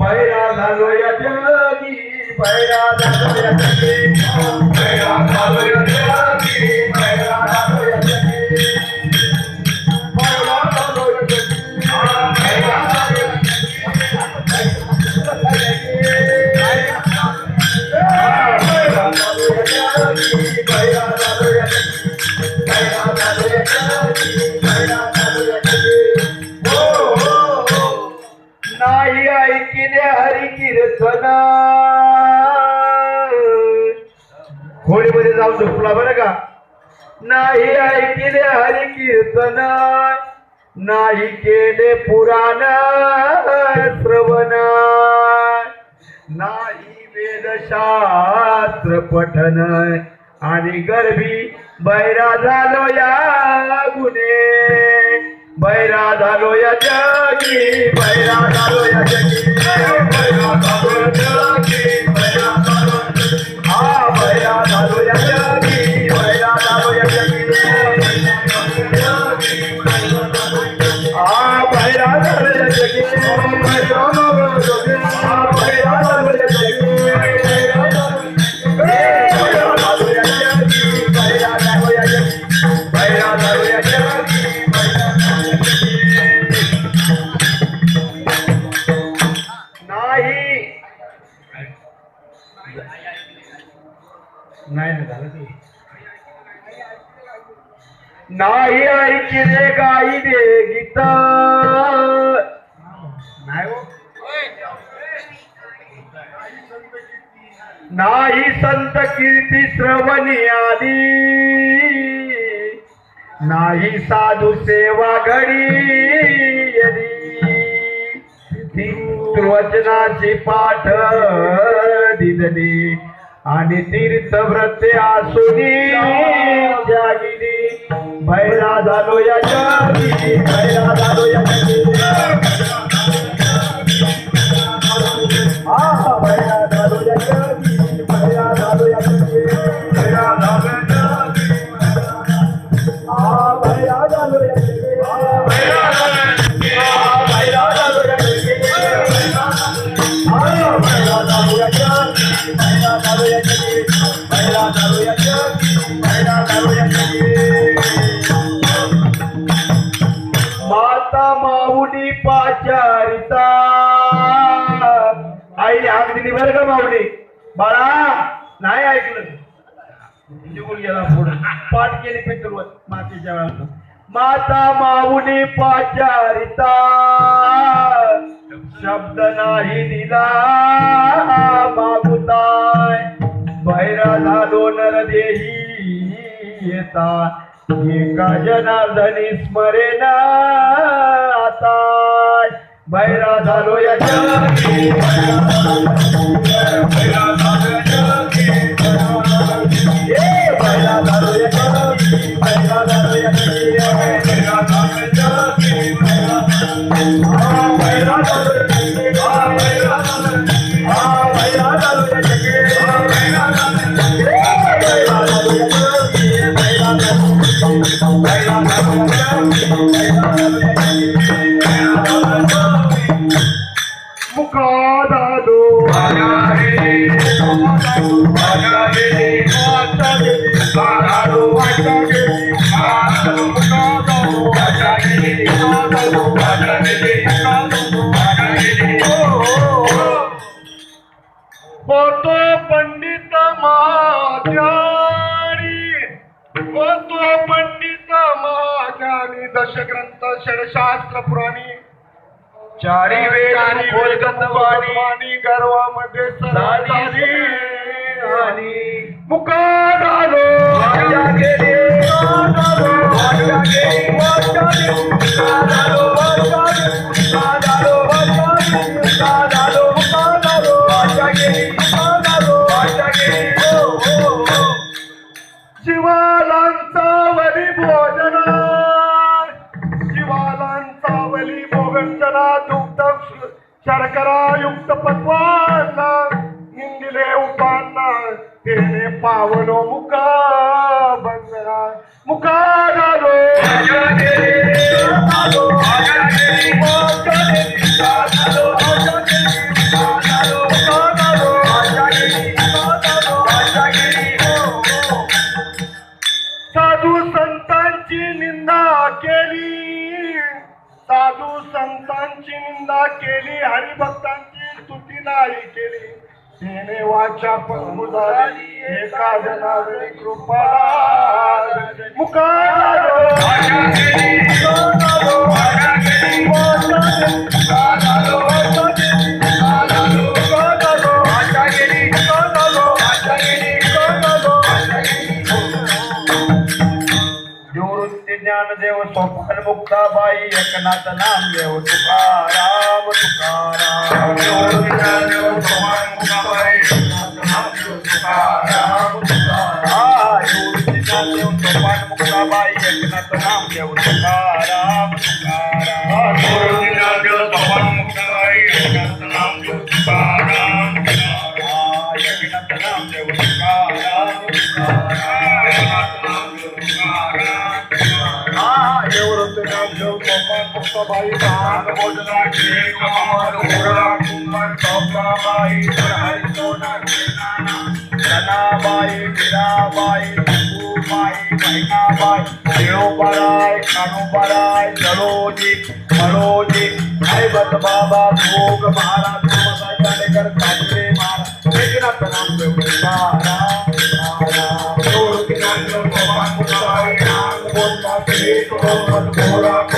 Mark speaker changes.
Speaker 1: बैरा झालो या जगी बैरा झालो या जगी बैरा झालो या जगी ऐकिले हरी कीर्तन होळीमध्ये जाऊन झोपला बरं का? नाही ऐकिले हरी कीर्तन नाही केले पुराण श्रवण. नाही वेदशास्त्र पठन. आणि गर्भी बैरा झालो या गुन्हे. बैरा झालो या जगी बैरा झालो या जगी. नाही. नाही झालं ते नाही ऐकले गाई दे गीत. नाही हो. नाही संत कीर्ती श्रवणी आदी. नाही साधू सेवा घडी वचनाची पाठ दिदली आणि तीर्थ तीर्थव्रते आसुनी जागिनी भैरा झालो या जागिनी भैरा झालो या हा भैरा झालो या जागी भैरा झालो या जागी भैरा झालो या माता माऊली पाचारिता. आईने हाक दिली बरं का माऊली? बाळा नाही ऐकलं. निघून गेला पुढे. पाठ केली पितृवत मातेच्या वेळेला माता माऊली पाचारिता. शब्द नाही दिला मागुताय बैरा झालो नरदेही येता एका जनार्दनी स्मरेन आता बैरा झालो झालो या होतो पंडित महाज्ञानी होतो पंडित महाज्ञानी दशग्रंथ षडशास्त्र पुराणी. चारी वेदानी खोलगत वाणी. गर्वामध्ये सदानी आणि तेने पावलो मुका बंगला मुका झालो साधू संतांची निंदा केली. साधू संतांची निंदा केली. हरिभक्तांची स्तुती नाही केली. पण झाली एका जनावरी कृपा मुकारो ज्ञानदेव सोपान मुक्ताबाई एकनाथ नामदेव तुकाराम तुकाराम. निवृत्ती ज्ञानदेव सोपान मुक्ताबाई एकनाथ नामदेव तुकाराम तुकाराम हा, निवृत्ती ज्ञानदेव सोपान मुक्ताबाई एकनाथ नामदेव तुकाराम. बाई भाग भोजनाची कमाल ओरडा कुंभण चौकाबाई हरी सोना जनाबाई मीराबाई बाई जलोजी मरोजी हैबत बाबा भोग महाराज मसाई कालेकर काजरे महाराज एकनाथ नाम देवतारा
Speaker 2: सोमवार सोमवार